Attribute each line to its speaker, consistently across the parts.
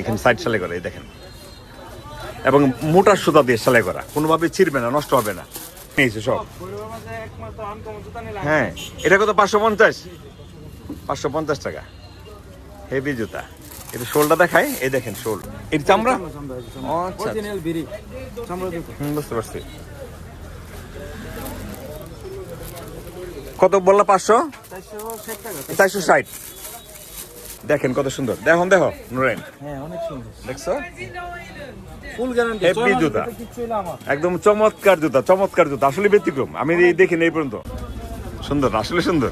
Speaker 1: এখানে সাইড সেলাই করা এই দেখেন। এবং মোটা সুতা দিয়ে সেলাই করা। কোনোভাবে ছিঁড়বে না নষ্ট হবে না। নিয়েছে সব। হ্যাঁ এটা কত? পাঁচশো পঞ্চাশ? পাঁচশো পঞ্চাশ টাকা। হেভি জুতা। এটা শোলটা দেখায় এই দেখেন শোল। এর চামড়া? আচ্ছা। বুঝতে পারছি। কত বললা? পাঁচশো?
Speaker 2: চারশো ষাট।
Speaker 1: দেখেন কত সুন্দর। দেখুন দেখো
Speaker 2: হ্যাঁ অনেক সুন্দর।
Speaker 1: দেখছ?
Speaker 2: ফুল গ্যারান্টি
Speaker 1: জুতা। একদম চমৎকার জুতা চমৎকার জুতা আসলে ব্যতিক্রম। আমি এই দেখিনি এই পর্যন্ত। সুন্দর আসলে সুন্দর।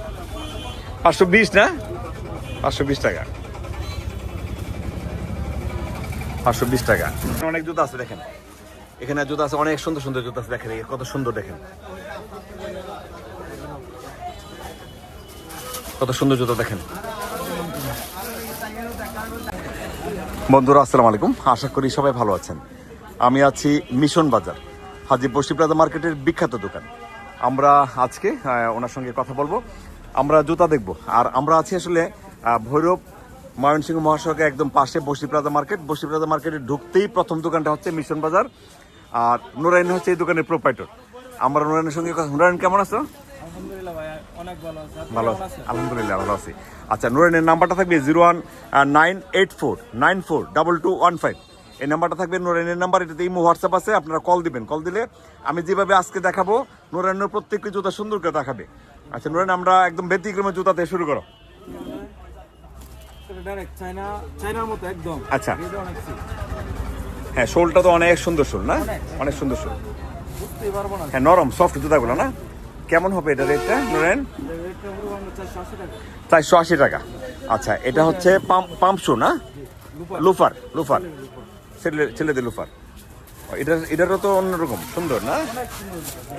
Speaker 1: পাঁচশো বিশ না? পাঁচশো বিশ টাকা। পাঁচশো বিশ টাকা। অনেক জুতা আছে দেখেন। এখানে জুতা আছে অনেক সুন্দর সুন্দর জুতা আছে দেখেন কত সুন্দর দেখেন। কত সুন্দর জুতা দেখেন। বন্ধুরা, আসসালামু আলাইকুম। আশা করি সবাই ভালো আছেন। আমি আছি মিশন বাজার, হাজি বসি প্লাজা মার্কেটের বিখ্যাত দোকান। আমরা আজকে ওনার সঙ্গে কথা বলব। আমরা জুতা দেখব। আর আমরা আছি আসলে ভৈরব ময়মনসিংহ মহাসড়কের একদম পাশে বসি প্লাজা মার্কেট। বসি প্লাজা মার্কেটে ঢুকতেই প্রথম দোকানটা হচ্ছে মিশন বাজার। আর নুরাইন হচ্ছে এই দোকানের প্রোপাইটর আমরা নুরাইনের সঙ্গে নুরাইন কেমন আছো?
Speaker 2: আলহামদুলিল্লাহ ভালো আছে। আপনি
Speaker 1: ভালো আলহামদুলিল্লাহ ভালো আছি। আচ্ছা নুরাইনের নাম্বারটা থাকবে zero one nine eight four nine four double two one five. এই নাম্বারটা থাকবে নুরাইনের নাম্বার এটাতে ইমো হোয়াটসঅ্যাপ আছে আপনারা কল দিবেন। কল দিলে আমি যেভাবে আজকে দেখাবো নুরাইনের প্রত্যেকটি জুতা সুন্দর করে দেখাবে। আচ্ছা নুরাইন আমরা একদম ব্যতিক্রমের জুতা দিয়ে শুরু করো। আচ্ছা। হ্যাঁ শোলটা তো অনেক সুন্দর শোল না? অনেক। সুন্দর শোল।
Speaker 2: না।
Speaker 1: হ্যাঁ নরম সফট জুতাগুলো না? কেমন হবে এটা রেটটা
Speaker 2: রেটটা চারশো আশি টাকা।
Speaker 1: আচ্ছা এটা হচ্ছে পাম্প পাম্প শু না? Loafer loafer. ছেলে ছেলেদের লুফার। এটা এটারও তো অন্যরকম সুন্দর না?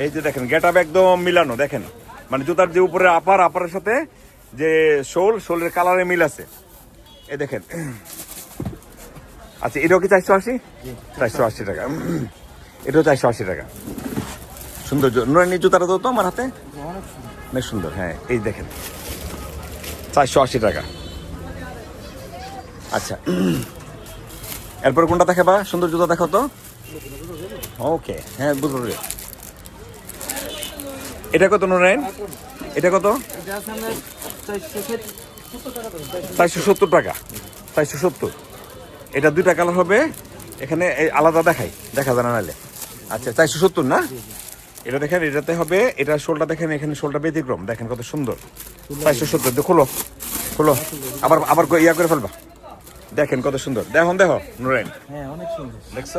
Speaker 1: এই যে দেখেন গেট আপ একদম মিলানো দেখেন। মানে জুতার যে উপরে আপার আপারের সাথে যে শোল শোলের কালারে মিল আছে। এ দেখেন। আচ্ছা এটাও কি চারশো আশি? চারশো আশি টাকা। এটাও চারশো আশি টাকা। সুন্দর নুরানি জুতাটা তো আমার হাতে।
Speaker 2: অনেক সুন্দর।
Speaker 1: হ্যাঁ এই দেখেন। চারশো আশি টাকা। আচ্ছা। এরপর কোনটা দেখাবা? সুন্দর জুতা দেখো তো। ওকে। হ্যাঁ পারবে। এটা কত নুরাইন এটা কত?
Speaker 2: চারশো সত্তর টাকা।
Speaker 1: চারশো সত্তর। এটা দুইটা কালার হবে। এখানে এই আলাদা দেখাই। দেখা যায় না নাহলে। আচ্ছা চারশো সত্তর না? এটা দেখেন এটাতে হবে এটা শোলটা দেখেন এখানে শোলটা ব্যতিক্রম। দেখেন কত সুন্দর। চারশো সত্তর খোলো খোলো। আবার আবার ইয়া করে ফেলবা। দেখেন কত সুন্দর। দেখুন দেখো নুরাইন।
Speaker 2: হ্যাঁ
Speaker 1: দেখছ?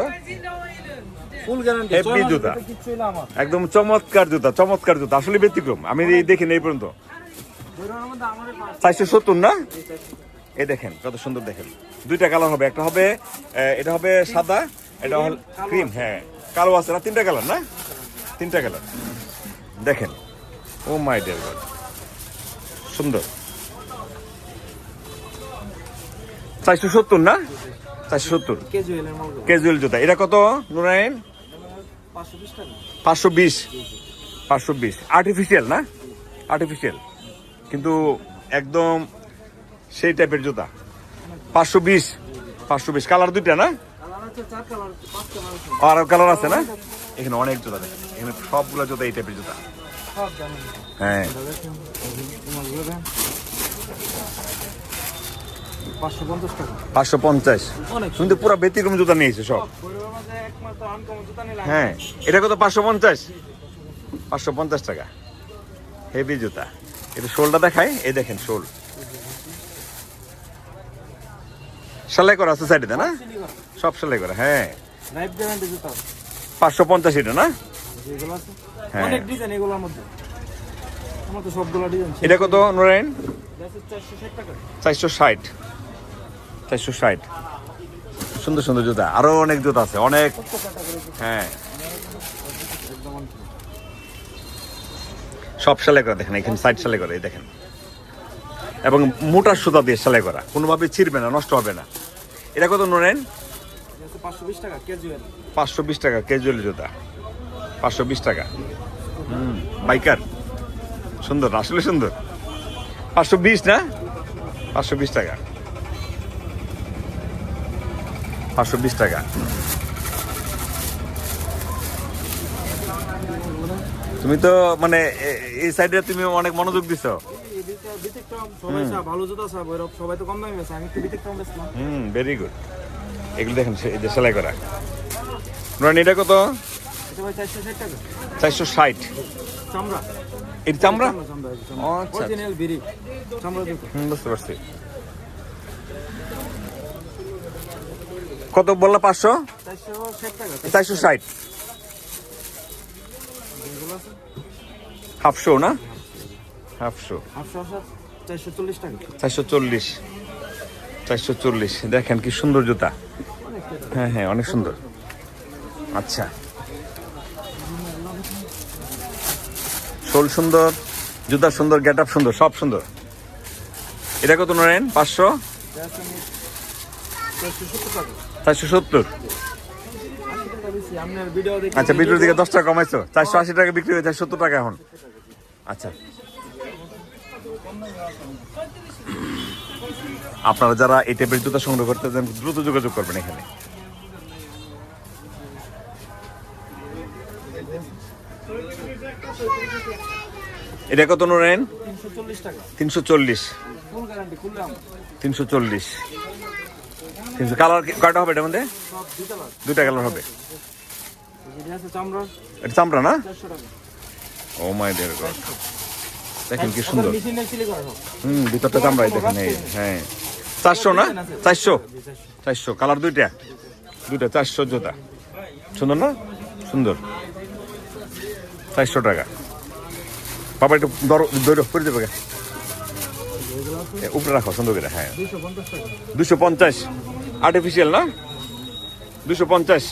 Speaker 1: জুতা। একদম চমৎকার জুতা চমৎকার জুতা। আসলে ব্যতিক্রম। আমি দেখিনি এই পর্যন্ত। চারশো সত্তর না? এই দেখেন কত সুন্দর দেখেন। দুইটা কালার হবে। একটা হবে এটা হবে সাদা এটা হল ক্রিম হ্যাঁ। কালো আছে না? তিনটা কালার না? তিনটা কালার। দেখেন। Oh my dear God. সুন্দর। চারশো সত্তর না? চারশো সত্তর। ক্যাজুয়াল জুতা। এটা কত, নুরাইন?
Speaker 2: পাঁচশো বিশ।
Speaker 1: পাঁচশো বিশ। আর্টিফিশিয়াল না? আর্টিফিশিয়াল কিন্তু একদম সেই টাইপের জুতা। পাঁচশো বিশ। পাঁচশো বিশ। কালার দুইটা না? আর কালার আছে না? এখানে অনেক জুতা দেখেন। এখানে সবগুলো জুতা এই টাইপের জুতা।
Speaker 2: সব জানেন
Speaker 1: হ্ঁ
Speaker 2: তোমাগুলো দেন। পাঁচশো পঞ্চাশ
Speaker 1: পুরো ব্যতিক্রম জুতা নিয়েছে সব। হ্যাঁ। এটা কত পাঁচশো পঞ্চাশ? পাঁচশো পঞ্চাশ টাকা। হেভি জুতা। এটা শোলটা দেখায় এই দেখেন শোল। সেলাই করা আছে সাইডে না? সব সেলাই করা হ্যাঁ। পাঁচশো পঞ্চাশ এটা না? হ্যাঁ।
Speaker 2: অনেক ডিজাইন এগুলোর মধ্যে। আমার তো সবগুলো ডিজাইন
Speaker 1: এটা কত নুরাইন?
Speaker 2: চারশো ষাট
Speaker 1: চারশো ষাট। সুন্দর সুন্দর জুতা। আরও অনেক জুতা আছে অনেক। হ্যাঁ। সব সেলাই করা দেখেন এখানে সাইড সেলাই করা এই দেখেন। এবং মোটা সুতা দিয়ে সেলাই করা। কোনোভাবে ছিঁড়বে না নষ্ট হবে না। এটা কত
Speaker 2: হচ্ছে পাঁচশো বিশ টাকা
Speaker 1: ক্যাজুয়াল জুতা। পাঁচশো বিশ টাকা। হুম বাইকার সুন্দর আসলে সুন্দর। পাঁচশো বিশ না? পাঁচশো বিশ টাকা। পাঁচশো বিশ টাকা। তুমি তো মানে এই সাইডে তুমি অনেক মনোযোগ দিছো।
Speaker 2: এদিকে ব্যতিক্রম সবাই চা ভালো জুতা চা সবাই তো কম দামে আমি একটু
Speaker 1: হুম ভেরি গুড এগুলো দেখেন সে- এই যে সেলাই করা। নুরানি এটা কত?
Speaker 2: চারশো ষাট।
Speaker 1: এটা চামড়া? আচ্ছা, বুঝতে পারছি। কত বললা পাঁচশো?
Speaker 2: চারশো ষাট
Speaker 1: হাফশো না? হাফশো
Speaker 2: চারশো চল্লিশ টাকা।
Speaker 1: চারশো চল্লিশ। দেখেন কি সুন্দর জুতা। হ্যাঁ হ্যাঁ অনেক সুন্দর। আচ্ছা। শোল সুন্দর, জুতা সুন্দর গেট আপ সুন্দর, সব সুন্দর। এটা কত নরেন পাঁচশো?
Speaker 2: চারশো সত্তর।
Speaker 1: আচ্ছা বিক্রির দিকে দশ টাকা কমাইছো। চারশো আশি টাকা বিক্রি হয়েছে, সত্তর টাকা এখন। আচ্ছা। আপনারা যারা এই টাইপের জুতা সংগ্রহ করতে চান দ্রুত যোগাযোগ করবেন এখানে। এটা কত নেন
Speaker 2: তিনশো চল্লিশ।
Speaker 1: তিনশো চল্লিশ। তিনশো চল্লিশ তিনশো কালার কয়টা হবে এটা মধ্যে? দুইটা কালার হবে। এটা চামড়া না? ও মাই ডিয়ার গড দেখেন কি সুন্দর। হুম ভিতরটা চামড়াই দেখেন এই হ্যাঁ। চারশো না? চারশো?
Speaker 2: চারশো
Speaker 1: কালার দুইটা? দুইটা চারশো জুতা। সুন্দর না? সুন্দর। চারশো টাকা। বাবা একটু দর দৈর করে দেবে উপরে রাখো সুন্দর করে হ্যাঁ। দুশো পঞ্চাশ। আর্টিফিশিয়াল না? দুশো পঞ্চাশ।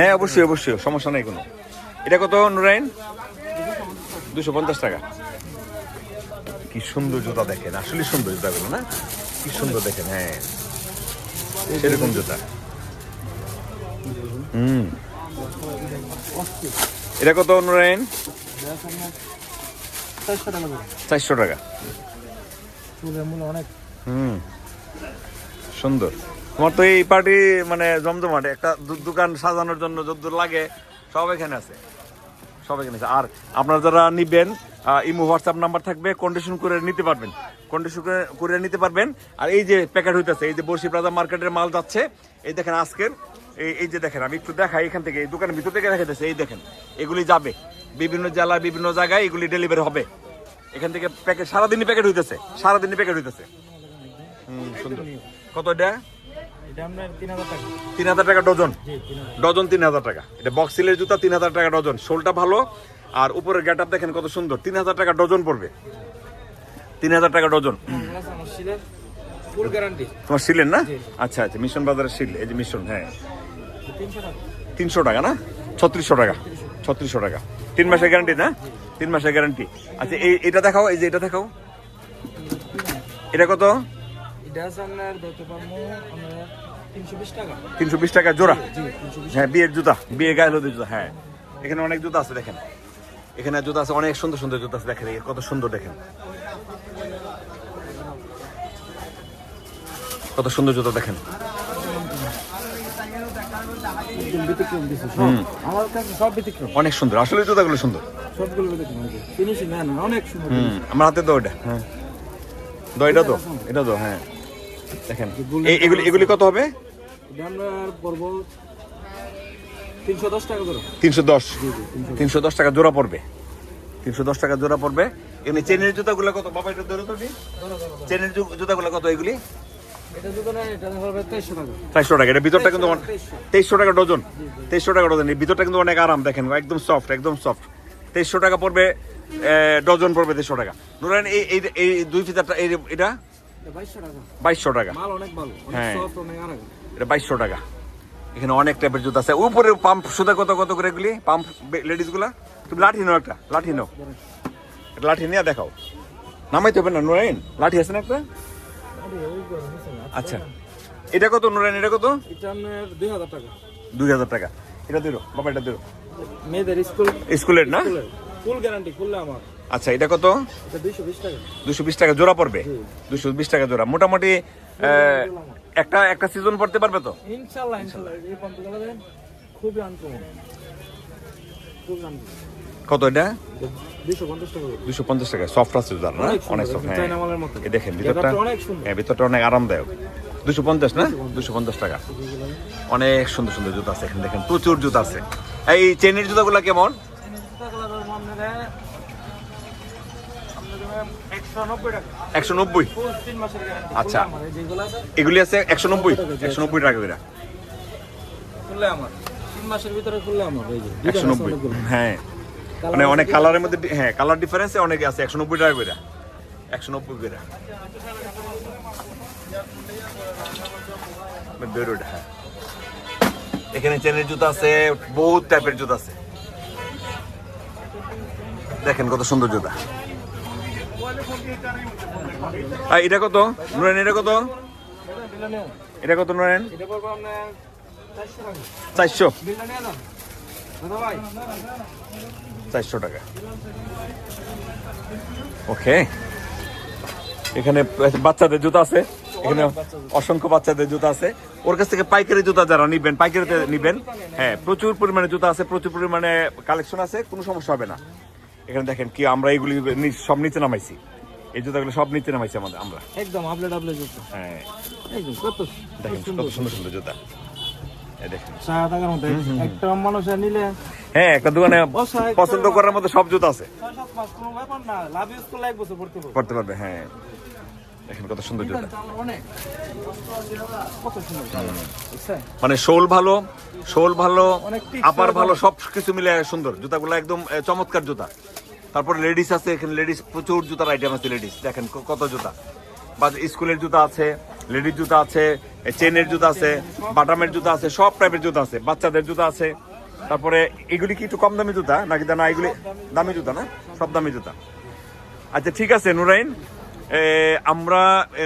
Speaker 1: হ্যাঁ অবশ্যই অবশ্যই সমস্যা নেই কোনো। এটা কত, নুরাইন? দুশো পঞ্চাশ টাকা। কি সুন্দর জুতা দেখেন আসলে সুন্দর জুতাগুলো, না? কি সুন্দর দেখেন হ্যাঁ। সেরকম জুতা। হুম। এটা কত, নুরাইন?
Speaker 2: চারশো টাকা।
Speaker 1: হুম। সুন্দর। তোমার তো এই পার্টি মানে জমজমাট, একটা দোকান সাজানোর জন্য যত লাগে সব এখানে আছে। সব এখানে আছে। আর আপনারা যারা নিবেন ইমো, হোয়াটসঅ্যাপ নাম্বার থাকবে কন্ডিশন করে নিতে পারবেন। কন্ডিশন করে নিতে পারবেন। আর এই যে প্যাকেট হইতেছে, এই যে বর্ষি প্লাজা মার্কেটের মাল যাচ্ছে, এই দেখেন আজকের, এই এই যে দেখেন, আমি একটু দেখাই এখান থেকে, এই দোকানের ভিতর থেকে দেখাইতেছে, এই দেখেন, এগুলি যাবে। বিভিন্ন জেলায়, বিভিন্ন জায়গায় এগুলি ডেলিভারি হবে। এখান থেকে প্যাকেট সারাদিনই প্যাকেট হইতেছে, সারাদিনই প্যাকেট হইতেছে। হুম, সুন্দর। কত এটা?
Speaker 2: তিন হাজার টাকা।
Speaker 1: ডজন? ডজন তিন হাজার টাকা। এটা বক্স সিলের জুতা তিন হাজার টাকা ডজন। শোলটা ভালো আর উপরের গেট দেখেন কত সুন্দর। তিন হাজার টাকা ডজন পড়বে। তিন হাজার টাকা ডজন। তোমার শিলেন না? আচ্ছা আচ্ছা মিশন বাজারের শিল এই যে মিশন হ্যাঁ।
Speaker 2: তিনশো টাকা।
Speaker 1: তিনশো টাকা না? ছত্রিশশো টাকা। ছত্রিশশো টাকা। তিন মাসের গ্যারান্টি না? তিন মাসের গ্যারান্টি আচ্ছা এই এটা দেখাও এই যে এটা দেখাও। এটা কত?
Speaker 2: তিনশো বিশ টাকা।
Speaker 1: জোড়া? হ্যাঁ বিয়ের জুতা। বিয়ে গায়ে হলুদের জুতা হ্যাঁ। এখানে অনেক জুতা আছে দেখেন। এখানে জুতা আছে অনেক সুন্দর সুন্দর জুতা আছে দেখেন কত সুন্দর দেখেন। কত সুন্দর জুতা দেখেন। অনেক সুন্দর আসলে জুতাগুলো সুন্দর।
Speaker 2: হ্যাঁ অনেক সুন্দর
Speaker 1: হুম আমার হাতে তো ওইটা। হ্যাঁ। দো এটা তো এটা তো হ্যাঁ। দেখেন এগুলি এগুলি কত হবে?
Speaker 2: তিনশো দশ টাকা
Speaker 1: তিনশো দশ। টাকা জোড়া পড়বে। তিনশো দশ টাকা জোড়া পড়বে। এমনি চেনের জুতাগুলো কত? বাবা এটা ধরো তো চেনের জুতাগুলো কত এগুলি? চারশো টাকা। এটা ভিতরটা কিন্তু অনেক-
Speaker 2: তেইশশো।
Speaker 1: টাকা ডজন। তেইশশো টাকা ডজন। এই ভিতরটা কিন্তু অনেক আরাম দেখেন একদম সফট একদম সফট তেইশশো টাকা পড়বে ডজন পড়বে তেইশশো টাকা। ধরেন এই এই দুই ফিতারটা এটা?
Speaker 2: বাইশশো টাকা। মাল অনেক ভালো
Speaker 1: হ্যাঁ। এটা বাইশশো টাকা। এখানে অনেক টাইপের জুতা আছে। উপরে পাম্প সুতা কত কত করে এগুলি? পাম্প লেডিসগুলা তুমি লাঠি নাও একটা লাঠি নাও। লাঠি নিয়ে দেখাও। নামাইতে হবে না নুরাইন? লাঠি আছে না একটা? আচ্ছা। এটা কত নুরাইন? এটা কত?
Speaker 2: দুই হাজার টাকা।
Speaker 1: দুই হাজার টাকা। এটা দিল। বাবা এটা দিল।
Speaker 2: মেয়েদের স্কুল
Speaker 1: স্কুলের না?
Speaker 2: ফুল গ্যারান্টি খুললে আমার।
Speaker 1: আচ্ছা এটা কত? দুশো বিশ টাকা। জোড়া পড়বে? দুশো বিশ টাকা জোড়া। মোটামুটি একটা একটা সিজন পড়তে পারবে তো? কত এটা। দুশো পঞ্চাশ টাকা সফট আছে জোড়া না?
Speaker 2: অনেক
Speaker 1: সফট হ্যাঁ। দেখেন ভিতরটা হ্যাঁ ভিতরটা অনেক আরামদায়ক। দুশো পঞ্চাশ না? দুশো পঞ্চাশ টাকা। অনেক সুন্দর সুন্দর জুতো আছে। এখানে দেখেন প্রচুর জুতো আছে। এই চেনের জুতোগুলো কেমন?
Speaker 2: একশো নব্বই
Speaker 1: আচ্ছা। এগুলি আছে একশো নব্বই? একশো নব্বই টাকা করে। একশো নব্বই হ্যাঁ। মানে অনেক কালারের মধ্যে হ্যাঁ কালার ডিফারেন্স অনেক আছে একশো নব্বই টাকা করে। একশো নব্বই করে। বেরোটা হ্যাঁ। এখানে চেনের জুতো আছে বহুত টাইপের জুতো আছে। দেখেন কত সুন্দর জুতা। আর এটা কত? নুরেন, এটা কত? এটা কত, নুরেন?
Speaker 2: চারশো।
Speaker 1: চারশো টাকা। ওকে। এখানে বাচ্চাদের জুতা আছে। এখানে অসংখ্য বাচ্চাদের জুতা আছে। ওর কাছ থেকে পাইকারি জুতা যারা নিবেন, পাইকারিতে নিবেন হ্যাঁ প্রচুর পরিমাণে জুতা আছে, প্রচুর পরিমাণে কালেকশন আছে, কোনো সমস্যা হবে না। এখানে দেখেন কি আমরা এগুলি সব নিচে নামাইছি। এই জুতাগুলো সব নিচে নামাইছি আমাদের আমরা।
Speaker 2: একদম আপলেট আপলেট জুতো।
Speaker 1: হ্যাঁ।
Speaker 2: একদম কত
Speaker 1: দেখেন কত সুন্দর সুন্দর জুতা। হ্যাঁ একটা দোকানে পছন্দ করার মতো সব জুতা আছে। করতে পারবে হ্যাঁ। দেখেন কত সুন্দর জুতা। মানে শোল ভালো শোল ভালো আপার
Speaker 2: ভালো।
Speaker 1: ভালো। সব কিছু মিলে সুন্দর। জুতাগুলো একদম চমৎকার জুতা। তারপর লেডিস আছে, এখানে লেডিস প্রচুর জুতার আইটেম আছে লেডিস দেখেন কত জুতা। বা স্কুলের জুতা আছে লেডিস জুতা আছে চেনের জুতা আছে, বাটামের জুতা আছে, সব টাইপের জুতা আছে। বাচ্চাদের জুতা আছে। তারপরে এগুলি কি একটু কম দামি জুতা? নাকি না এগুলি দামি জুতা না? সব দামি জুতা। আচ্ছা ঠিক আছে, নুরাইন। আমরা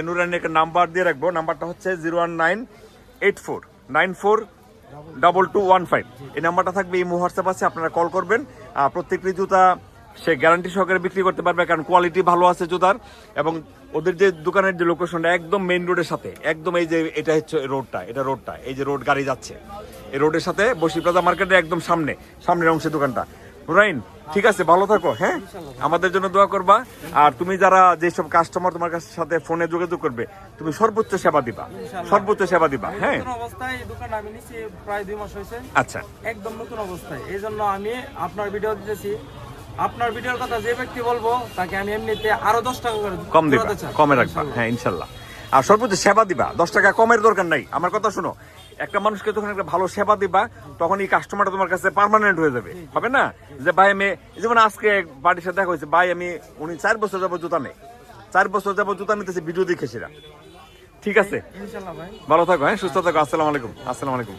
Speaker 1: নুরাইনের একটা নাম্বার দিয়ে রাখব। নাম্বারটা হচ্ছে zero one nine eight four, nine four double two one five. এই নাম্বারটা থাকবে, এই হোয়াটসঅ্যাপ আছে আপনারা কল করবেন। প্রত্যেকটি জুতা সে গ্যারান্টি সহকারে বিক্রি করতে পারবে কারণ কোয়ালিটি ভালো আছে জুতার এবং ওদের যে দোকানের যে লোকেশনটা একদম মেইন রোডের সাথে একদম এই যে এটা হচ্ছে রোডটা এটা রোডটা এই যে রোড গাড়ি যাচ্ছে। এই রোডের সাথে বসি প্লাজা মার্কেটের একদম সামনে সামনের অংশে দোকানটা। নুরাইন ঠিক আছে ভালো থাকো হ্যাঁ? আমাদের জন্য দোয়া করবা। আর তুমি যারা যেসব কাস্টমার তোমার কাছে সাথে ফোনে যোগাযোগ করবে তুমি সর্বোচ্চ সেবা দিবা। সর্বোচ্চ সেবা দিবা হ্যাঁ?
Speaker 2: অবস্থায় দোকান আমি নিচ্ছি প্রায় দুই মাস হয়েছে।
Speaker 1: আচ্ছা।
Speaker 2: একদম নতুন অবস্থায়। এই জন্য আমি আপনার ভিডিও দিতেছি। আপনার ভিডিওর কথা যে ব্যক্তি বলব তাকে আমি এমনিতে আরও দশ টাকা করে
Speaker 1: কম দিবা কমে রাখবা। হ্যাঁ ইনশাল্লাহ। আর সর্বোচ্চ সেবা দিবা। দশ টাকা কমের দরকার নাই। আমার কথা শোনো একটা মানুষকে যখন একটা ভালো সেবা দিবা তখন এই কাস্টমারটা তোমার কাছে পার্মানেন্ট হয়ে যাবে। হবে না? যে ভাই আমি যেমন আজকে বাড়ির সাথে দেখা হয়েছে ভাই আমি উনি চার বছর যাব জুতা নেই। চার বছর যাব জুতা নিতেছে ভিডিও দেখে ঠিক আছে? ভালো থাকো হ্যাঁ? সুস্থ থাকো। আসসালামু আলাইকুম। আসসালামু আলাইকুম।